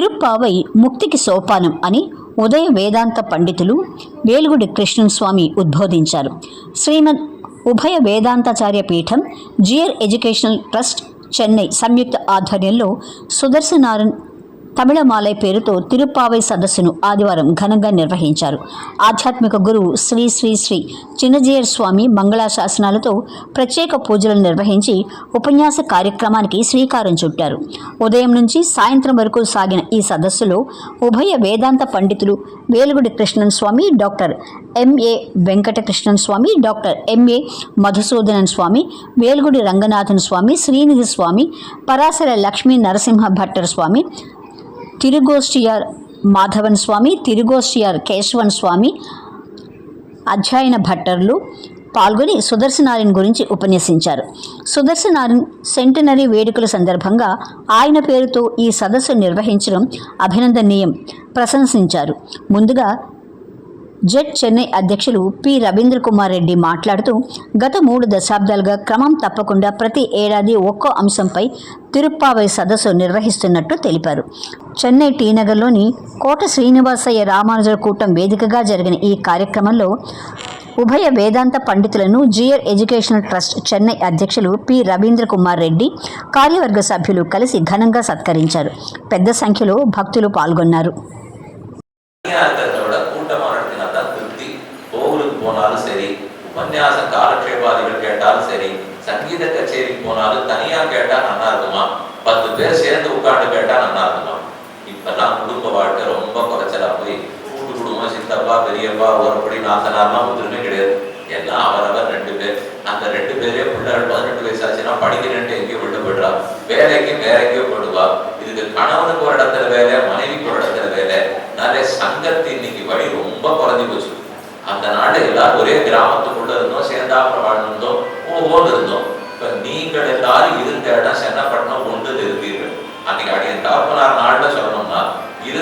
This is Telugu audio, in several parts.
తిరుప్పావై ముక్తికి సోపానం అని ఉదయ వేదాంత పండితులు వేలుగుడి కృష్ణస్వామి ఉద్బోధించారు. శ్రీమద్ ఉభయ వేదాంతాచార్య పీఠం జియర్ ఎడ్యుకేషనల్ ట్రస్ట్ చెన్నై సంయుక్త ఆధ్వర్యంలో సుదర్శనారన్ తమిళమాలై పేరుతో తిరుప్పావై సదస్సును ఆదివారం ఘనంగా నిర్వహించారు. ఆధ్యాత్మిక గురువు శ్రీ శ్రీ శ్రీ చిన్నజీయర్ స్వామి మంగళాశాసనాలతో ప్రత్యేక పూజలు నిర్వహించి ఉపన్యాస కార్యక్రమానికి శ్రీకారం చుట్టారు. ఉదయం నుంచి సాయంత్రం వరకు సాగిన ఈ సదస్సులో ఉభయ వేదాంత పండితులు Velukudi Krishnan Swami doctor MA Venkatakrishnan Swami doctor MA Madhusudanan Swami Velukudi Ranganathan Swami Srinidhi Swami Parasara Lakshmi Narasimha Bhattar Swami Tirugoshtiyar Madhavan Swami Tirugoshtiyar Kesavan Swami అధ్యయన భట్టర్లు పాల్గొని సుదర్శనారాయణ గురించి ఉపన్యసించారు. సుదర్శనారాయణ సెంటనరీ వేడుకల సందర్భంగా ఆయన పేరుతో ఈ సదస్సు నిర్వహించడం అభినందనీయం. ప్రశంసించారు. ముందుగా జెట్ చెన్నై అధ్యక్షులు పి. రవీంద్ర కుమార్ రెడ్డి మాట్లాడుతూ గత మూడు దశాబ్దాలుగా క్రమం తప్పకుండా ప్రతి ఏడాది ఒక్కో అంశంపై తిరుప్పావై సదస్సు నిర్వహిస్తున్నట్టు తెలిపారు. చెన్నై టీనగర్లోని కోట శ్రీనివాసయ్య రామానుజ కూటం వేదికగా జరిగిన ఈ కార్యక్రమంలో ఉభయ వేదాంత పండితులను జియర్ ఎడ్యుకేషనల్ ట్రస్ట్ చెన్నై అధ్యక్షులు పి రవీంద్ర కుమార్ రెడ్డి కార్యవర్గ సభ్యులు కలిసి ఘనంగా సత్కరించారు పెద్ద సంఖ్యలో భక్తులు పాల్గొన్నారు தனியார்த்தத்தோட கூட்டமா நடத்தினா திருப்தி கோவிலுக்கு போனாலும் சரி உபன்யாச காலக்ஷேபாதிகள் கேட்டாலும் சரி சங்கீத கச்சேரிக்கு போனாலும் தனியா கேட்டா நல்லா இருக்குமா பத்து பேர் சேர்ந்து உட்கார்ந்து கேட்டா நல்லா இருக்குமா இப்பெல்லாம் குடும்ப வாழ்க்கை ரொம்ப குறைச்சலா போய் கூட்டு குடும்பம் சித்தப்பா பெரியப்பா ஒருபடி நாத்தனார்லாம் ஒத்துருமே கிடையாது. எல்லாம் அவரவர் ரெண்டு பேர். அந்த ரெண்டு பேரே பிள்ளைகள் பதினெட்டு வயசு ஆச்சுன்னா படிக்கிறேன்ட்டு எங்கேயோ விட்டு போயிடுறா வேலைக்கு வேற போயிடுவா. இதுக்கு கணவனுக்கு ஒரு இடத்துல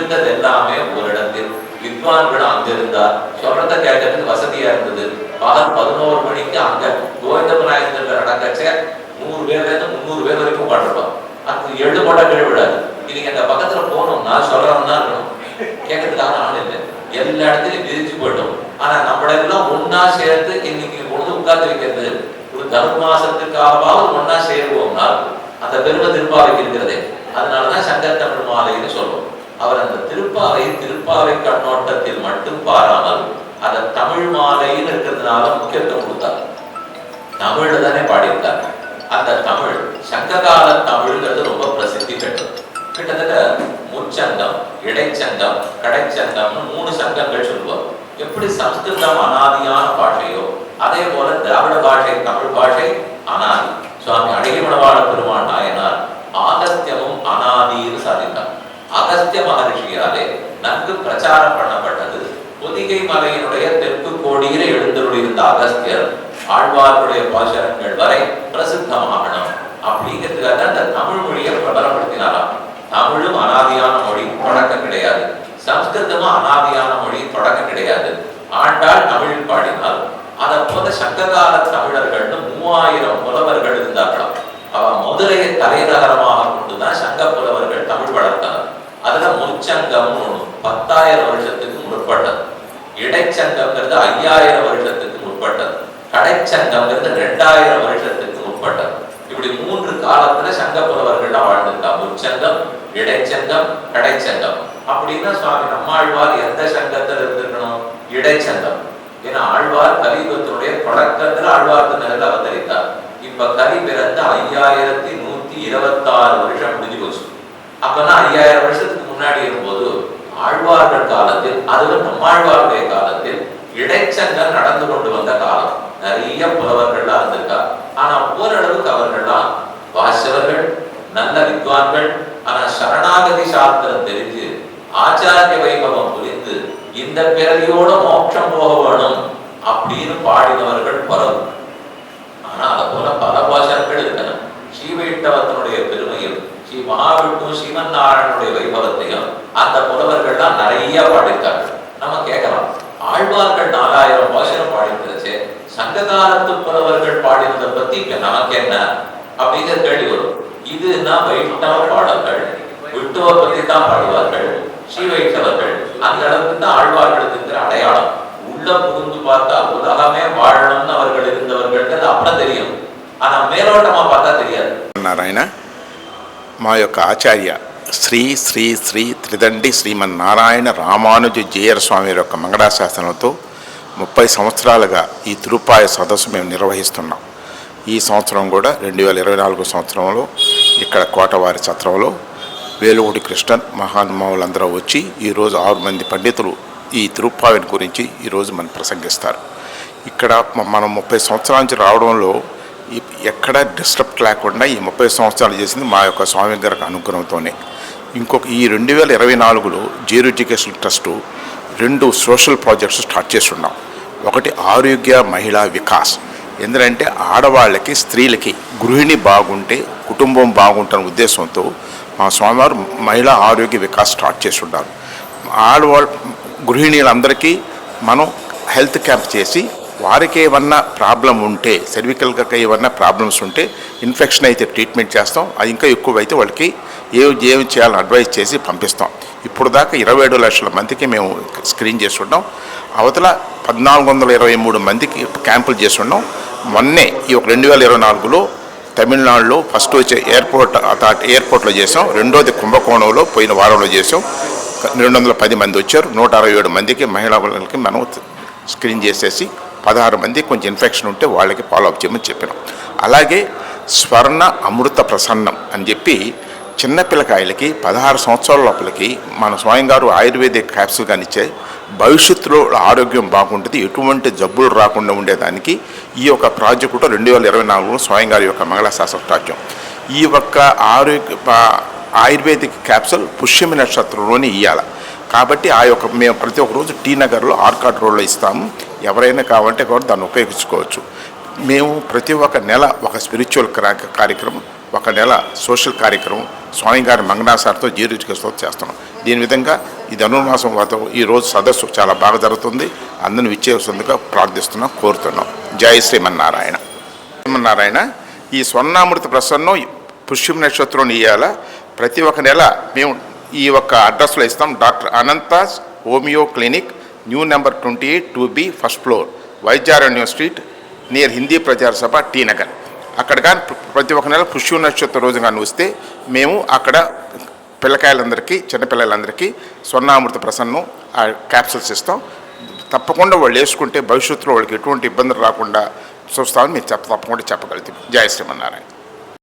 இருந்தது எல்லாமே ஒரு இடத்தில் வித்வான்களும் அங்க இருந்தா சொல்றத கேட்கறதுக்கு வசதியா இருந்தது. பகல் பதினோரு மணிக்கு அங்க கோவிந்தபுராயத்துல நடக்கச்ச நூறு பேர்ல இருந்து முந்நூறு பேர் வரைக்கும் உட்காந்துருப்பான் அது எழு போட விடாது இன்னைக்கு அந்த பக்கத்துல போனோம்னா சொல்றோம்னா இருக்கணும். கேட்கறதுக்கான ஆள் இல்லை. எல்லா இடத்துலயும் பிரிச்சு போயிட்டோம். ஆனா நம்மள எல்லாம் ஒன்னா சேர்ந்து இன்னைக்கு பொழுது உட்கார்ந்து வைக்கிறது ஒரு தர்மாசத்துக்காகவாவது ஒன்னா சேருவோம்னால் அந்த பெருமை திருப்பாவைக்கு இருக்கிறதே. அதனாலதான் சங்கர் தமிழ் மாலைன்னு சொல்லுவோம் அவர் அந்த திருப்பாவை திருப்பாவை கண்ணோட்டத்தில் மட்டும் பாராமல் அதை தமிழ் மாலைன்னு இருக்கிறதுனால முக்கியத்துவம் கொடுத்தார். தமிழ்ல தானே பாடியிருக்காங்க அந்த தமிழ் சங்ககால தமிழ்ங்கிறது ரொம்ப பிரசித்தி பெற்றது. கிட்டத்தட்ட முச்சங்கம் இடைச்சங்கம் கடைச்சங்கம்னு மூணு சங்கங்கள் சொல்லுவார். எப்படி சம்ஸ்கிருதம் அனாதியான பாஷையோ அதே போல திராவிட பாஷை தமிழ் பாஷை அனாதி. சுவாமி அழகிமணவாள பெருமாள் நாயனார் ஆகத்தியமும் அனாதின்னு சாதித்தார். அகஸ்திய மகரிஷியாலே நன்கு பிரச்சாரம் பண்ணப்பட்டது. பொதிகை மலையினுடைய தெற்கு கோடியில எழுந்தருளிருந்த அகஸ்தியர் ஆழ்வார்களுடைய பாசனங்கள் வரை பிரசித்தமாகணும். அப்படிங்கிறதுக்காக தான் தமிழ் மொழியை பிரபலப்படுத்தினாராம். தமிழும் அனாதியான மொழி தொடக்கம் கிடையாது. சம்ஸ்கிருதமும் அனாதியான மொழி தொடக்கம் கிடையாது. ஆண்டாள் தமிழில் பாடினால் அதை போல சங்ககால தமிழர்கள்னு மூவாயிரம் புலவர்கள் இருந்தார்களாம். அவ மதுரையை தலைநகரமாக கொண்டுதான் சங்க புலவர்கள் தமிழ் வளர்த்தார் அதுல முச்சங்கம்னு ஒண்ணு. பத்தாயிரம் வருஷத்துக்கு முற்பட்டது. இடைச்சங்கம்ங்கிறது ஐயாயிரம் வருஷத்துக்கு முற்பட்டது. கடைச்சங்கம்ங்கிறது ரெண்டாயிரம் வருஷத்துக்கு முற்பட்டது. இப்படி மூன்று காலத்துல சங்க புலவர்கள்லாம் வாழ்ந்திருக்கா முச்சங்கம் இடைச்சங்கம் கடைச்சங்கம். அப்படின்னா சுவாமி நம்மாழ்வார் எந்த சங்கத்துல இருந்திருக்கணும்? இடைச்சங்கம். ஏன்னா ஆழ்வார் கலியுகத்தினுடைய தொடக்கத்துல ஆழ்வார் நகரில் அவதரித்தார். இப்ப கலி பிறந்த ஐயாயிரத்தி நூத்தி இருபத்தாறு வருஷம் முடிஞ்சு போச்சு. அப்பனா ஐயாயிரம் வருஷத்துக்கு முன்னாடி இருக்கும்போது ஆழ்வார்கள் காலத்தில் அதுவும் நம்மாழ்வாருடைய காலத்தில் இடைச்சங்கம் நடந்து கொண்டு வந்த காலம். நிறைய புலவர்கள்லாம் இருந்திருக்கா? ஆனா ஓரளவுக்கு அவர்கள்லாம் வாசவர்கள் நல்ல வித்வான்கள். ஆனா சரணாகதி சாஸ்திரம் தெரிஞ்சு ஆச்சாரிய வைபவம் புரிந்து இந்த பிறவியோட மோட்சம் போக வேணும் அப்படின்னு பாடினவர்கள் பலர் ஆனா அதை போல பல பாஷர்கள் இருக்கணும் ஸ்ரீவைஷ்ணவத்தினுடைய பெருமையும் ஸ்ரீ மகாவிஷ்ணு ஸ்ரீமன் நாராயணனுடைய வைபவத்தையும் அந்த புலவர்கள்லாம் நிறைய பாடியிருக்காங்க நம்ம கேட்கலாம் ஆழ்வார்கள் நாலாயிரம் பாஷனம் பாடியிருந்துச்சு சங்க காலத்து புலவர்கள் பாடினதை பத்தி இப்ப நமக்கு என்ன அப்படிங்கிற கேள்வி வரும் இதுனா வைஷ்ணவ பாடல்கள் விட்டு கிறிஸ்துவ பத்தி தான் பாடுவார்கள் ஸ்ரீ வைஷ்ணவர்கள் அந்த அளவுக்கு தான் ஆழ்வார்களுக்கு இருக்கிற அடையாளம் உள்ள புகுந்து பார்த்தா உலகமே வாழணும்னு அவர்கள் இருந்தவர்கள் அப்புறம் தெரியும் ஆனா மேலோட்டமா பார்த்தா தெரியாது నారాయణ మా యొక్క ఆచార్య శ్రీ శ్రీ శ్రీ త్రిదండి శ్రీమన్నారాయణ రామానుజ జేయర్ స్వామి యొక్క మంగళాశాసనంతో ముప్పై సంవత్సరాలుగా ఈ తిరుపాయ సదస్సు మేము నిర్వహిస్తున్నాం. ఈ సంవత్సరం కూడా రెండు వేల ఇరవై నాలుగు సంవత్సరంలో ఇక్కడ కోటవారి సత్రంలో వేలుగుడి కృష్ణన్ మహానుభావులందరూ వచ్చి ఈరోజు ఆరు మంది పండితులు ఈ తిరుప్పావిని గురించి ఈరోజు మనం ప్రసంగిస్తారు. ఇక్కడ మనం ముప్పై సంవత్సరాల నుంచి రావడంలో ఎక్కడ డిస్టర్బ్ లేకుండా ఈ ముప్పై సంవత్సరాలు చేసింది మా యొక్క స్వామి గారికి అనుగ్రహంతోనే. ఇంకొక ఈ రెండు వేల ఇరవై నాలుగులో జీరో ఎడ్యుకేషన్ ట్రస్టు రెండు సోషల్ ప్రాజెక్ట్స్ స్టార్ట్ చేస్తున్నాం. ఒకటి ఆరోగ్య మహిళా వికాస్. ఎందుకంటే ఆడవాళ్ళకి స్త్రీలకి గృహిణి బాగుంటే కుటుంబం బాగుంటున్న ఉద్దేశంతో మా స్వామివారు మహిళా ఆరోగ్య వికాస్ స్టార్ట్ చేస్తున్నారు ఆడవాళ్ళ గృహిణీలందరికీ మనం హెల్త్ క్యాంప్ చేసి వారికి ఏమన్నా ప్రాబ్లం ఉంటే సెర్వికల్గా ఏమన్నా ప్రాబ్లమ్స్ ఉంటే ఇన్ఫెక్షన్ అయితే ట్రీట్మెంట్ చేస్తాం. అది ఇంకా ఎక్కువ అయితే వాళ్ళకి ఏం ఏం చేయాలని అడ్వైస్ చేసి పంపిస్తాం. ఇప్పుడు దాకా ఇరవై ఏడు లక్షల మందికి మేము స్క్రీన్ చేస్తుంటాం. అవతల పద్నాలుగు వందల ఇరవై మూడు మందికి క్యాంపులు చేస్తున్నాం. మొన్నే ఈ ఒక రెండు వేల ఇరవై నాలుగులో తమిళనాడులో ఫస్ట్ వచ్చే ఎయిర్పోర్ట్ అథారిటీ ఎయిర్పోర్ట్లో చేసాం. రెండోది కుంభకోణంలో పోయిన వారంలో చేసాం. రెండు వందల పది మంది వచ్చారు. నూట అరవై ఏడు మందికి మహిళలకి మనం స్క్రీన్ చేసేసి పదహారు మంది కొంచెం ఇన్ఫెక్షన్ ఉంటే వాళ్ళకి ఫాలోఅప్ చేయమని చెప్పినాం. అలాగే స్వర్ణ అమృత ప్రసన్నం అని చెప్పి చిన్న పిల్లకాయలకి పదహారు సంవత్సరాల లోపలికి మన స్వయం గారు ఆయుర్వేదిక్ క్యాప్సూల్ కానీ భవిష్యత్తులో ఆరోగ్యం బాగుంటుంది ఎటువంటి జబ్బులు రాకుండా ఉండేదానికి ఈ యొక్క ప్రాజెక్టు రెండు వేల ఇరవై నాలుగులో స్వయం గారి యొక్క మంగళశాస్త్ర ప్రాజ్యం ఈ యొక్క ఆరోగ్య ఆయుర్వేదిక్ క్యాప్సూల్ పుష్యమి నక్షత్రంలోనే ఇవ్వాలి కాబట్టి ఆ యొక్క మేము ప్రతి ఒక్క రోజు టీ నగర్లో ఆర్కాడ్ రోడ్లో ఇస్తాము. ఎవరైనా కావాలంటే కూడా దాన్ని ఉపయోగించుకోవచ్చు. మేము ప్రతి ఒక్క నెల ఒక స్పిరిచువల్ క్రా- కార్యక్రమం ఒక నెల సోషల్ కార్యక్రమం స్వామి గారి మంగనాసారితో జీరోజుకేతో చేస్తున్నాం. దీని విధంగా ఈ ధనుర్మాసం వ్రతం ఈ రోజు సదస్సు చాలా బాగా జరుగుతుంది. అందరిని విచ్చేస్తుందిగా ప్రార్థిస్తున్నాం కోరుతున్నాం. జై శ్రీమన్నారాయణ. శ్రీమన్నారాయణ ఈ స్వర్ణామృత ప్రసన్నం పుష్యం నక్షత్రం ఇయ్యాల. ప్రతి ఒక్క నెల మేము ఈ ఒక్క అడ్రస్లో ఇస్తాం. Doctor Anantha homeo clinic new number twenty eight two B first floor Vaidyaranyam street near Hindi Prachara Sabha T Nagar. అక్కడ కానీ ప్రతి ఒక్క నెల పుష్యం నక్షత్ర రోజు కానీ వస్తే మేము అక్కడ పిల్లకాయలందరికీ చిన్నపిల్లలందరికీ స్వర్ణామృత ప్రసన్నం ఆ క్యాప్సూల్స్ ఇస్తాం. తప్పకుండా వాళ్ళు వేసుకుంటే భవిష్యత్తులో వాళ్ళకి ఎటువంటి ఇబ్బందులు రాకుండా చూస్తామని మీరు చెప్ప తప్పకుండా చెప్పగలుగుతాం. జయ శ్రీమన్నారాయణ.